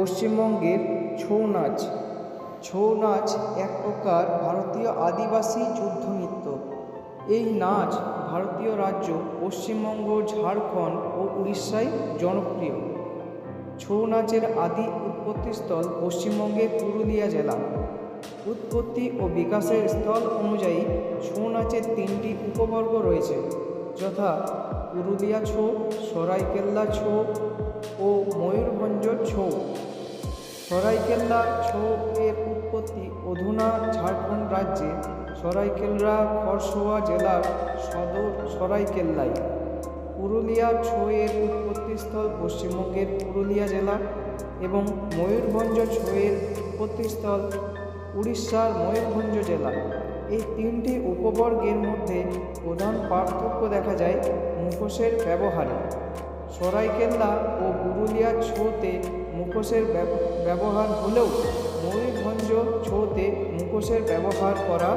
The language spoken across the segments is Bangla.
পশ্চিমবঙ্গের ছৌ নাচ। ছৌ নাচ এক প্রকার ভারতীয় আদিবাসী যুদ্ধ নৃত্য এই নাচ ভারতীয় রাজ্য পশ্চিমবঙ্গ, ঝাড়খণ্ড ও উড়িষ্যায় জনপ্রিয়। ছৌ নাচের আদি উৎপত্তিস্থল পশ্চিমবঙ্গের পুরুলিয়া জেলা। উৎপত্তি ও বিকাশের স্থল অনুযায়ী ছৌ নাচের তিনটি উপবর্গ রয়েছে, যথা পুরুলিয়া ছৌ, সরাইকেল্লা ছৌ ও ময়ূরভঞ্জ ছৌ। সরাইকেল্লা ছৌ এর উৎপত্তি অধুনা ঝাড়খণ্ড রাজ্যে সরাইকেল্লা খরসোয়া জেলার সদর সরাইকেল্লায়। পুরুলিয়া ছৌ এর উৎপত্তিস্থল পশ্চিমবঙ্গের পুরুলিয়া জেলা এবং ময়ূরভঞ্জ ছৌ এর উৎপত্তিস্থল উড়িষ্যার ময়ূরভঞ্জ জেলা। এই তিনটি উপবর্গের মধ্যে প্রধান পার্থক্য দেখা যায় মুখোশের ব্যবহারে। সরাইকেল্লা ও পুরুলিয়া ছৌতে মুখোশের ব্যব- ব্যবহার হলেও ময়ূরভঞ্জ ছৌতে মুখোশের ব্যবহার করা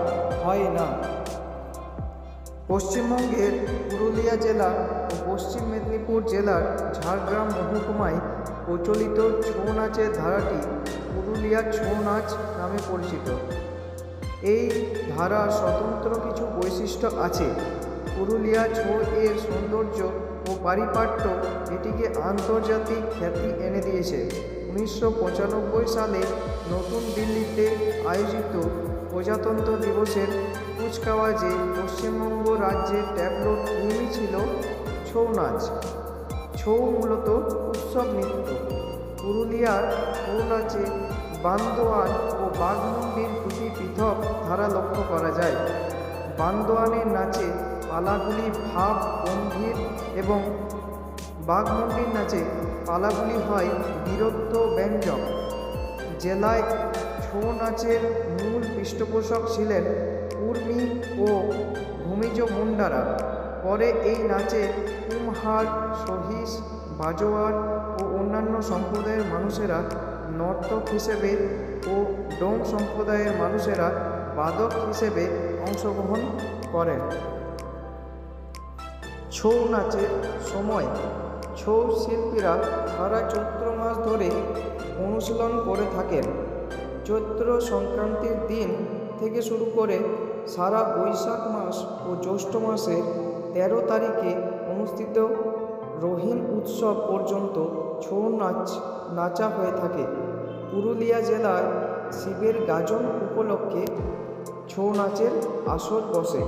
হয় না। পশ্চিমবঙ্গের পুরুলিয়া জেলা ও পশ্চিম মেদিনীপুর জেলার ঝাড়গ্রাম মহকুমায় প্রচলিত ছৌ নাচের ধারাটি পুরুলিয়া ছৌ নাচ নামে পরিচিত। এই ধারার স্বতন্ত্র কিছু বৈশিষ্ট্য আছে। পুরুলিয়া ছৌ এর সৌন্দর্য ও পারিপাট্য এটিকে আন্তর্জাতিক খ্যাতি এনে দিয়েছে। উনিশশো পঁচানব্বই সালে নতুন দিল্লিতে আয়োজিত প্রজাতন্ত্র দিবসের কুচকাওয়াজে পশ্চিমবঙ্গ রাজ্যের ট্যাবলো থিমই ছিল ছৌ নাচ। ছৌ মূলত উৎসব নৃত্য। পুরুলিয়ার ছৌ নাচে বান্দোয়ান ও বাঘমুন্ডির দুটি পৃথক ধারা লক্ষ্য করা যায়। বান্দোয়ানের নাচে পালাগুলি ভাব, গম্ভীর এবং বাঘমুন্ডির নাচে পালাগুলি হয় বীরত্ব ব্যঞ্জক। জেলায় ছৌ নাচের মূল পৃষ্ঠপোষক ছিলেন কুর্মি ও ভূমিজ মুন্ডারা। পরে এই নাচে কুমহার সহিস বাজোয়ার ও অন্যান্য সম্প্রদায়ের মানুষেরা নর্তক হিসেবে ও ডোম সম্প্রদায়ের মানুষেরা বাদক হিসেবে অংশগ্রহণ করেন। ছৌ নাচের সময় ছৌ শিল্পীরা সারা চৈত্র মাস ধরে অনুশীলন করে থাকেন। চৈত্র সংক্রান্তির দিন থেকে শুরু করে সারা বৈশাখ মাস ও জ্যৈষ্ঠ মাসের তেরো তারিখে অনুষ্ঠিত রহিন উৎসব পর্যন্ত ছৌ নাচ, নাচা হয়ে থাকে। পুরুলিয়া জেলায় শিবের গাজন উপলক্ষে ছৌ নাচের আসর বসে।